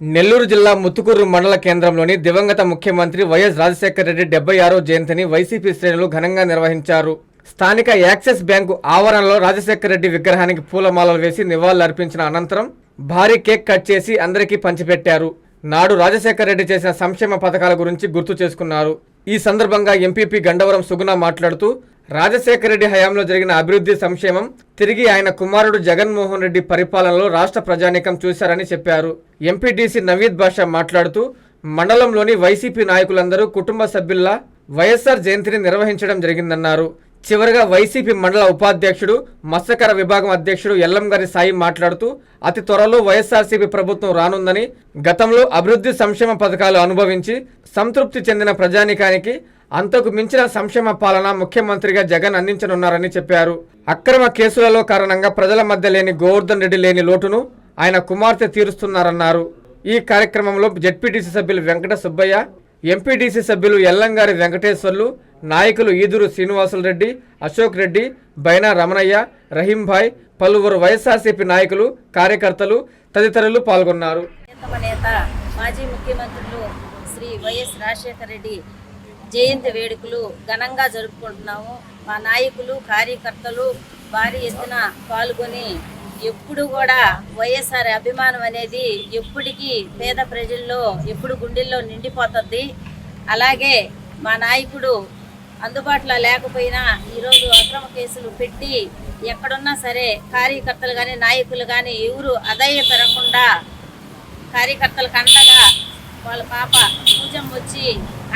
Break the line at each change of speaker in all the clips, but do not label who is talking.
నెల్లూరు జిల్లా ముత్తుకూరు మండల కేంద్రంలోని దివంగత ముఖ్యమంత్రి వైఎస్ రాజశేఖర రెడ్డి డెబ్బై ఆరో జయంతిని వైసీపీ శ్రేణులు ఘనంగా నిర్వహించారు. స్థానిక యాక్సిస్ బ్యాంకు ఆవరణలో రాజశేఖర రెడ్డి విగ్రహానికి పూలమాలలు వేసి నివాళులర్పించిన అనంతరం భారీ కేక్ కట్ చేసి అందరికీ పంచిపెట్టారు. నాడు రాజశేఖర రెడ్డి చేసిన సంక్షేమ పథకాల గురించి గుర్తు చేసుకున్నారు. ఈ సందర్భంగా ఎంపీపీ గండవరం సుగుణ మాట్లాడుతూ రాజశేఖర రెడ్డి హయాంలో జరిగిన అభివృద్ధి సంక్షేమం తిరిగి ఆయన కుమారుడు జగన్మోహన్ రెడ్డి పరిపాలనలో రాష్ట్ర ప్రజానీకం చూశారని చెప్పారు. ఎంపీటీసీ నవీద్ బాషా మాట్లాడుతూ మండలంలోని వైసీపీ నాయకులందరూ కుటుంబ సభ్యుల్లా వైఎస్ఆర్ జయంతిని నిర్వహించడం జరిగిందన్నారు. చివరగా వైసీపీ మండల ఉపాధ్యక్షుడు మత్స్యకర విభాగం అధ్యక్షుడు ఎల్లంగారి సాయి మాట్లాడుతూ అతి త్వరలో వైఎస్ఆర్సీపీ ప్రభుత్వం రానుందని గతంలో అభివృద్ధి సంక్షేమ పథకాలు అనుభవించి సంతృప్తి చెందిన ప్రజానికానికి అంతకు మించిన సంక్షేమ పాలన ముఖ్యమంత్రిగా జగన్ అందించనున్నారని చెప్పారు. అక్రమ కేసులలో కారణంగా ప్రజల మధ్య లేని గోవర్ధన్ రెడ్డి లేని లోటును ఆయన కుమార్తె తీరుస్తున్నారన్నారు. ఈ కార్యక్రమంలో జెడ్పీటీసీ సభ్యులు వెంకట సుబ్బయ్య ఎంపీటీసీ సభ్యులు ఎల్లంగారి వెంకటేశ్వర్లు నాయకులు ఈదురు శ్రీనివాసులు రెడ్డి అశోక్ రెడ్డి బైనా రమణయ్య రహీంభాయ్ పలువురు వైఎస్ఆర్సీపీ నాయకులు కార్యకర్తలు తదితరులు పాల్గొన్నారు.
మాజీ ముఖ్యమంత్రులు శ్రీ వైఎస్ రాజశేఖర రెడ్డి జయంతి వేడుకలు ఘనంగా జరుపుకుంటున్నాము. మా నాయకులు కార్యకర్తలు భారీ ఎత్తున పాల్గొని ఎప్పుడు కూడా వైఎస్ఆర్ అభిమానం అనేది ఎప్పటికీ పేద ప్రజల్లో ఎప్పుడు గుండెల్లో నిండిపోతుంది. అలాగే మా నాయకుడు అందుబాటులో లేకపోయినా ఈరోజు అక్రమ కేసులు పెట్టి ఎక్కడున్నా సరే కార్యకర్తలు కానీ నాయకులు కానీ ఎవరు అదయ్య పెరగకుండా కార్యకర్తలకు అండగా వాళ్ళ పాప పూజం వచ్చి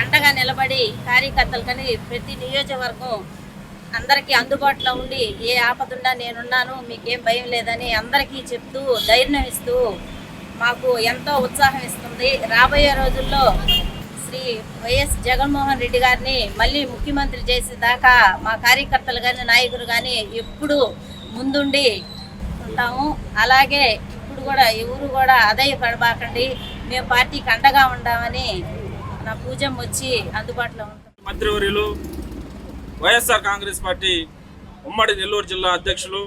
అండగా నిలబడి కార్యకర్తలకని ప్రతి నియోజకవర్గం అందరికీ అందుబాటులో ఉండి ఏ ఆపదుండా నేనున్నాను మీకేం భయం లేదని అందరికీ చెప్తూ ధైర్యం ఇస్తూ మాకు ఎంతో ఉత్సాహం ఇస్తుంది. రాబోయే రోజుల్లో శ్రీ వైఎస్ జగన్మోహన్ రెడ్డి గారిని మళ్ళీ ముఖ్యమంత్రి చేసేదాకా మా కార్యకర్తలు కానీ నాయకులు కానీ ఎప్పుడూ ముందుండి ఉంటాము. అలాగే కూడా ఎవరు కూడా అదయ్య పడబాకండి. మేము పార్టీకి అండగా ఉండామని నా పూజం వచ్చి అందుబాటులో ఉంటాం
మంత్రివర్యులు వైఎస్ఆర్ కాంగ్రెస్ పార్టీ ఉమ్మడి నెల్లూరు జిల్లా అధ్యక్షులు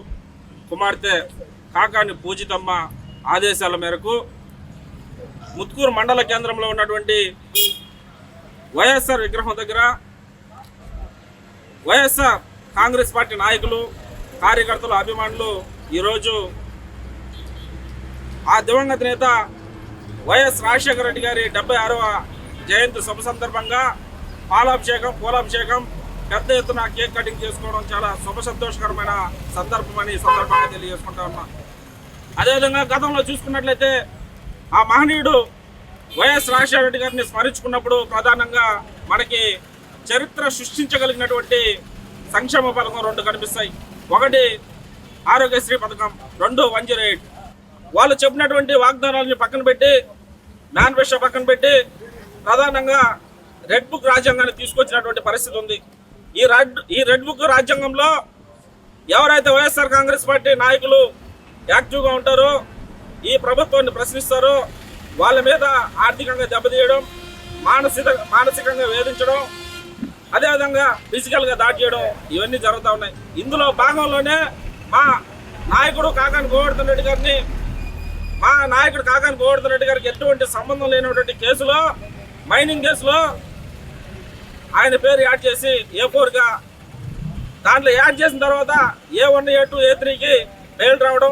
కుమార్తె కాకాని పూజితమ్మ ఆదేశాల మేరకు ముత్కూరు మండల కేంద్రంలో ఉన్నటువంటి వైఎస్ఆర్ విగ్రహం దగ్గర వైఎస్ఆర్ కాంగ్రెస్ పార్టీ నాయకులు కార్యకర్తలు అభిమానులు ఈరోజు ఆ దివంగత నేత వైఎస్ రాజశేఖర రెడ్డి గారి డెబ్బై ఆరవ జయంతి శుభ సందర్భంగా పాలాభిషేకం పూలాభిషేకం పెద్ద ఎత్తున కేక్ కటింగ్ చేసుకోవడం చాలా శుభ సంతోషకరమైన సందర్భం అని సందర్భంగా తెలియజేసుకుంటా ఉన్నా. అదేవిధంగా గతంలో చూసుకున్నట్లయితే ఆ మహనీయుడు వైఎస్ రాజశేఖర రెడ్డి గారిని స్మరించుకున్నప్పుడు ప్రధానంగా మనకి చరిత్ర సృష్టించగలిగినటువంటి సంక్షేమ పథకం రెండు కనిపిస్తాయి. ఒకటి ఆరోగ్యశ్రీ పథకం రెండు వన్ జీరో ఎయిట్ వాళ్ళు చెప్పినటువంటి వాగ్దానాలని పక్కన పెట్టి మేనిఫెస్టో పక్కన పెట్టి ప్రధానంగా రెడ్ బుక్ రాజ్యాంగాన్ని తీసుకొచ్చినటువంటి పరిస్థితి ఉంది. ఈ రెడ్ ఈ రెడ్ బుక్ రాజ్యాంగంలో ఎవరైతే వైఎస్ఆర్ కాంగ్రెస్ పార్టీ నాయకులు యాక్టివ్గా ఉంటారో ఈ ప్రభుత్వాన్ని ప్రశ్నిస్తారో వాళ్ళ మీద ఆర్థికంగా దెబ్బతీయడం మానసిక మానసికంగా వేధించడం అదేవిధంగా ఫిజికల్గా దాడి చేయడం ఇవన్నీ జరుగుతూ ఉన్నాయి. ఇందులో భాగంలోనే మా నాయకుడు కాకాని గోవర్ధన్ రెడ్డి గారిని మా నాయకుడు కాకాని గోవర్ధన్ రెడ్డి గారికి ఎటువంటి సంబంధం లేనటువంటి కేసులో మైనింగ్ కేసులో ఆయన పేరు యాడ్ చేసి ఏ ఫోర్గా దాంట్లో యాడ్ చేసిన తర్వాత ఏ వన్ ఏ టూ ఏ త్రీకి బెయిల్ రావడం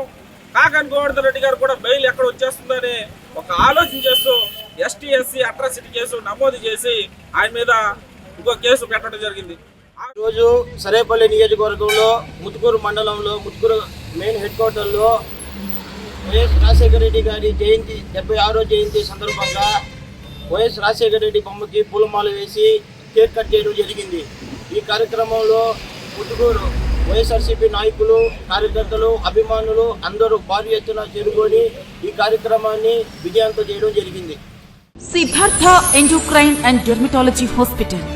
కాకాని గోవర్ధన్ రెడ్డి గారు కూడా బెయిల్ ఎక్కడ వచ్చేస్తుందని ఒక ఆలోచన చేస్తూ ఎస్టీ ఎస్సీ అట్రాసిటీ కేసు నమోదు చేసి ఆయన మీద ఇంకో కేసు పెట్టడం జరిగింది. ఆ
ఈరోజు సరేపల్లి నియోజకవర్గంలో ముతుకూరు మండలంలో ముతుకూరు మెయిన్ హెడ్ క్వార్టర్లో వైఎస్ రాజశేఖర రెడ్డి గారి జయంతి డెబ్బై ఆరో జయంతి సందర్భంగా వైఎస్ రాజశేఖర రెడ్డి బొమ్మకి పూలమాల వేసి కేక్ కట్ చేయడం జరిగింది. ఈ కార్యక్రమంలో ముతుకూరు వైఎస్ఆర్సీపీ నాయకులు కార్యకర్తలు అభిమానులు అందరూ భారీ ఎత్తున చేరుకొని ఈ కార్యక్రమాన్ని విజయవంతం చేయడం జరిగింది.
Siddhartha endocrine and dermatology hospital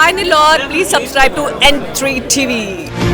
Hi Nilor, please subscribe to N3 TV.